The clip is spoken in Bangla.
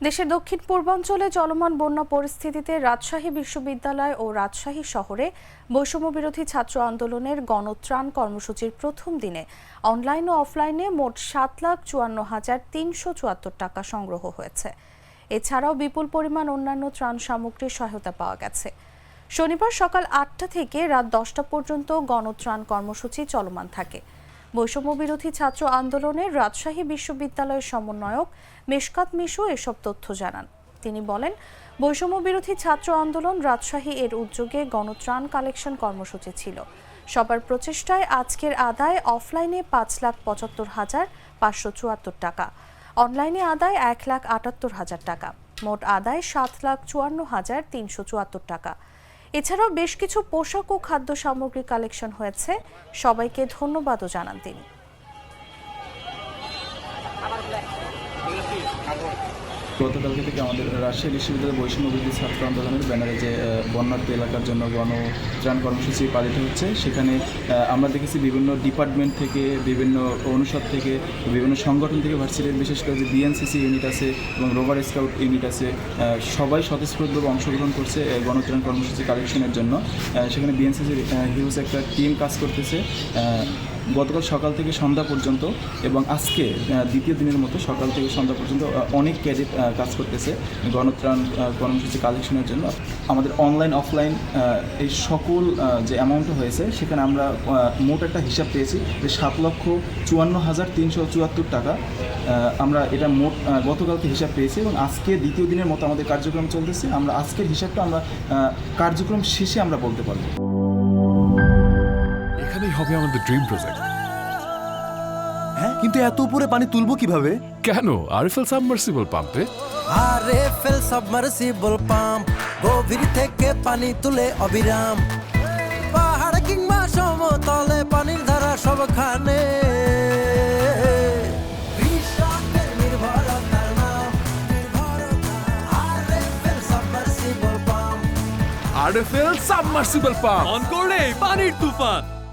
দেশের দক্ষিণ পূর্বাঞ্চলে চলমান বন্যা পরিস্থিতিতে রাজশাহী বিশ্ববিদ্যালয় ও রাজশাহী শহরে বৈষম্য বিরোধী ছাত্র আন্দোলনের গণত্রাণ কর্মসূচির প্রথম দিনে অনলাইন ও অফলাইনে মোট সাত লাখ চুয়ান্ন হাজার তিনশো চুয়াত্তর টাকা সংগ্রহ হয়েছে। এছাড়াও বিপুল পরিমাণ অন্যান্য ত্রাণ সামগ্রীর সহায়তা পাওয়া গেছে। শনিবার সকাল আটটা থেকে রাত দশটা পর্যন্ত গণত্রাণ কর্মসূচি চলমান থাকে। বৈষম্য বিরোধী ছাত্র আন্দোলনের রাজশাহী বিশ্ববিদ্যালয়ের সমন্বয়ক মেশকাত মিশু এসব তথ্য জানান। তিনি বলেন বৈষম্য বিরোধী ছাত্র আন্দোলন রাজশাহী এর উদ্যোগে গণত্রাণ কালেকশন কর্মসূচি ছিল। সবার প্রচেষ্টায় আজকের আদায় অফলাইনে পাঁচ লাখ পঁচাত্তর হাজার পাঁচশো চুয়াত্তর টাকা। অনলাইনে আদায় এক লাখ আটাত্তর হাজার টাকা। মোট আদায় সাত লাখ চুয়ান্ন হাজার তিনশো চুয়াত্তর টাকা। এছাড়াও বেশ কিছু পোশাক ও খাদ্য সামগ্রী কালেকশন হয়েছে। সবাইকে ধন্যবাদও জানান তিনি। গতকালকে থেকে আমাদের রাজশাহী বিশ্ববিদ্যালয় বৈষম্য বিরোধী ছাত্র আন্দোলনের ব্যানারে যে বন্যার্থ এলাকার জন্য গণ ত্রাণ কর্মসূচি পালিত হচ্ছে, সেখানে আমরা দেখেছি বিভিন্ন ডিপার্টমেন্ট থেকে, বিভিন্ন অনুষদ থেকে, বিভিন্ন সংগঠন থেকে ভার্সিটির বিশেষ করে যে বিএনসিসি ইউনিট আছে এবং রোভার স্কাউট ইউনিট আছে সবাই স্বতঃস্ফূর্তভাবে অংশগ্রহণ করছে গণত্রাণ কর্মসূচি কালেকশনের জন্য। সেখানে বিএনসিসির হিউজ একটা টিম কাজ করতেছে গতকাল সকাল থেকে সন্ধ্যা পর্যন্ত এবং আজকে দ্বিতীয় দিনের মতো সকাল থেকে সন্ধ্যা পর্যন্ত অনেক ক্যাডেট কাজ করতেছে গণত্রাণ কর্মসূচি কালেকশনের জন্য। আমাদের অনলাইন, অফলাইন এই সকল যে অ্যামাউন্ট হয়েছে, সেখানে আমরা মোট একটা হিসাব পেয়েছি যে সাত লক্ষ চুয়ান্ন হাজার তিনশো চুয়াত্তর টাকা আমরা এটা মোট গতকালকে হিসাব পেয়েছি এবং আজকে দ্বিতীয় দিনের মতো আমাদের কার্যক্রম চলতেছে। আমরা আজকের হিসাবটা আমরা কার্যক্রম শেষে আমরা বলতে পারব। হবে আমাদের ড্রিম প্রজেক্ট হ্যাঁ? কিন্তু এত উপরে পানি তুলবো কীভাবে? কেন? আরএফএল সাবমার্সিবল পাম্পে আরে ফেল সাবমার্সিবল পাম্প গভীর থেকে পানি তুলে অবিরাম। পাহাড় কিংবা সমতলে পানির ধারা সবখানে। RFL RFL submersible pump on করলে পানির তুফান।